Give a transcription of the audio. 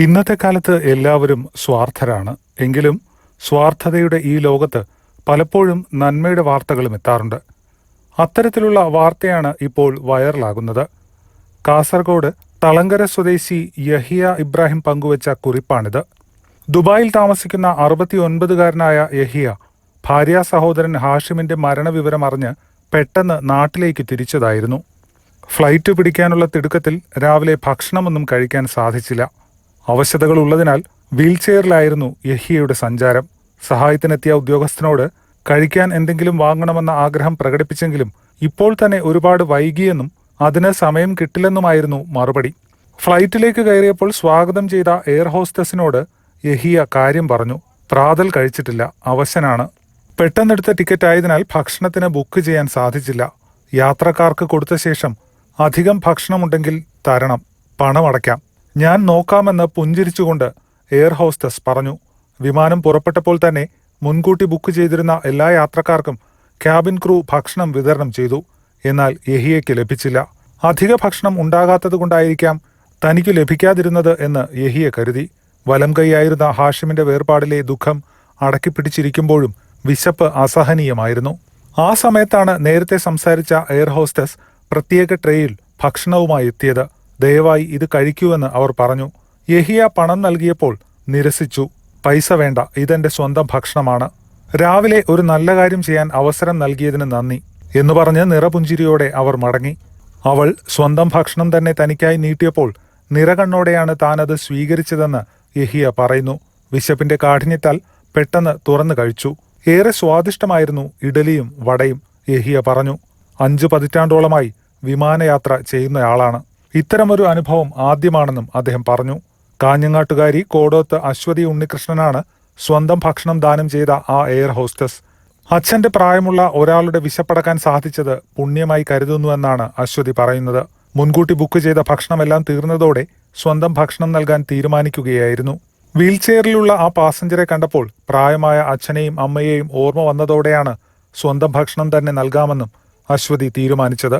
ഇന്നത്തെ കാലത്ത് എല്ലാവരും സ്വാർത്ഥരാണ്. എങ്കിലും സ്വാർത്ഥതയുടെ ഈ ലോകത്ത് പലപ്പോഴും നന്മയുടെ വാർത്തകളും എത്താറുണ്ട്. അത്തരത്തിലുള്ള വാർത്തയാണ് ഇപ്പോൾ വൈറലാകുന്നത്. കാസർഗോഡ് തളങ്കര സ്വദേശി യഹിയ ഇബ്രാഹിം പങ്കുവച്ച കുറിപ്പാണിത്. ദുബായിൽ താമസിക്കുന്ന അറുപത്തിയൊൻപതുകാരനായ യഹിയ ഭാര്യ സഹോദരൻ ഹാഷിമിന്റെ മരണവിവരം അറിഞ്ഞ് പെട്ടെന്ന് നാട്ടിലേക്ക് തിരിച്ചതായിരുന്നു. ഫ്ലൈറ്റ് പിടിക്കാനുള്ള തിടുക്കത്തിൽ രാവിലെ ഭക്ഷണമൊന്നും കഴിക്കാൻ സാധിച്ചില്ല. അവശതകൾ ഉള്ളതിനാൽ വീൽചെയറിലായിരുന്നു യഹിയയുടെ സഞ്ചാരം. സഹായത്തിനെത്തിയ ഉദ്യോഗസ്ഥനോട് കഴിക്കാൻ എന്തെങ്കിലും വാങ്ങണമെന്ന ആഗ്രഹം പ്രകടിപ്പിച്ചെങ്കിലും ഇപ്പോൾ തന്നെ ഒരുപാട് വൈകിയെന്നും അതിന് സമയം കിട്ടില്ലെന്നുമായിരുന്നു മറുപടി. ഫ്ലൈറ്റിലേക്ക് കയറിയപ്പോൾ സ്വാഗതം ചെയ്ത എയർ ഹോസ്റ്റസിനോട് യഹിയ കാര്യം പറഞ്ഞു. പ്രാതൽ കഴിച്ചിട്ടില്ല അവശനാണ്. പെട്ടെന്നെടുത്ത ടിക്കറ്റ് ആയതിനാൽ ഭക്ഷണത്തിന് ബുക്ക് ചെയ്യാൻ സാധിച്ചില്ല. യാത്രക്കാർക്ക് കൊടുത്ത ശേഷം അധികം ഭക്ഷണമുണ്ടെങ്കിൽ തരണം പണമടയ്ക്കാം. ഞാൻ നോക്കാമെന്ന് പുഞ്ചിരിച്ചുകൊണ്ട് എയർ ഹോസ്റ്റസ് പറഞ്ഞു. വിമാനം പുറപ്പെട്ടപ്പോൾ തന്നെ മുൻകൂട്ടി ബുക്ക് ചെയ്തിരുന്ന എല്ലാ യാത്രക്കാർക്കും ക്യാബിൻ ക്രൂ ഭക്ഷണം വിതരണം ചെയ്തു. എന്നാൽ യഹിയയ്ക്ക് ലഭിച്ചില്ല. അധിക ഭക്ഷണം ഉണ്ടാകാത്തതുകൊണ്ടായിരിക്കാം തനിക്ക് ലഭിക്കാതിരുന്നത് എന്ന് യഹിയ കരുതി. വലം കൈയായിരുന്ന ഹാഷിമിന്റെ വേർപാടിലെ ദുഃഖം അടക്കിപ്പിടിച്ചിരിക്കുമ്പോഴും വിശപ്പ് അസഹനീയമായിരുന്നു. ആ സമയത്താണ് നേരത്തെ സംസാരിച്ച എയർ ഹോസ്റ്റസ് പ്രത്യേക ട്രെയിൽ ഭക്ഷണവുമായി എത്തിയത്. ദയവായി ഇത് കഴിക്കൂവെന്ന് അവർ പറഞ്ഞു. യഹിയ പണം നൽകിയപ്പോൾ നിരസിച്ചു. പൈസ വേണ്ട ഇതെന്റെ സ്വന്തം ഭക്ഷണമാണ്. രാവിലെ ഒരു നല്ല കാര്യം ചെയ്യാൻ അവസരം നൽകിയതിന് നന്ദി എന്നു പറഞ്ഞ് നിറപുഞ്ചിരിയോടെ അവർ മടങ്ങി. അവൾ സ്വന്തം ഭക്ഷണം തന്നെ തനിക്കായി നീട്ടിയപ്പോൾ നിറകണ്ണോടെയാണ് താനത് സ്വീകരിച്ചതെന്ന് യഹിയ പറയുന്നു. വിശപ്പിന്റെ കാഠിന്യത്താൽ പെട്ടെന്ന് തുറന്നു കഴിച്ചു. ഏറെ സ്വാദിഷ്ടമായിരുന്നു ഇഡലിയും വടയും യഹിയ പറഞ്ഞു. അഞ്ചു പതിറ്റാണ്ടോളമായി വിമാനയാത്ര ചെയ്യുന്നയാളാണ് ഇത്തരമൊരു അനുഭവം ആദ്യമാണെന്നും അദ്ദേഹം പറഞ്ഞു. കാഞ്ഞങ്ങാട്ടുകാരി കോടോത്ത് അശ്വതി ഉണ്ണികൃഷ്ണനാണ് സ്വന്തം ഭക്ഷണം ദാനം ചെയ്ത ആ എയർ ഹോസ്റ്റസ്. അച്ഛന്റെ പ്രായമുള്ള ഒരാളുടെ വിശപ്പടക്കാൻ സാധിച്ചത് പുണ്യമായി കരുതുന്നുവെന്നാണ് അശ്വതി പറയുന്നത്. മുൻകൂട്ടി ബുക്ക് ചെയ്ത ഭക്ഷണമെല്ലാം തീർന്നതോടെ സ്വന്തം ഭക്ഷണം നൽകാൻ തീരുമാനിക്കുകയായിരുന്നു. വീൽചെയറിലുള്ള ആ പാസഞ്ചറെ കണ്ടപ്പോൾ പ്രായമായ അച്ഛനെയും അമ്മയെയും ഓർമ്മ വന്നതോടെയാണ് സ്വന്തം ഭക്ഷണം തന്നെ നൽകാമെന്നും അശ്വതി തീരുമാനിച്ചത്.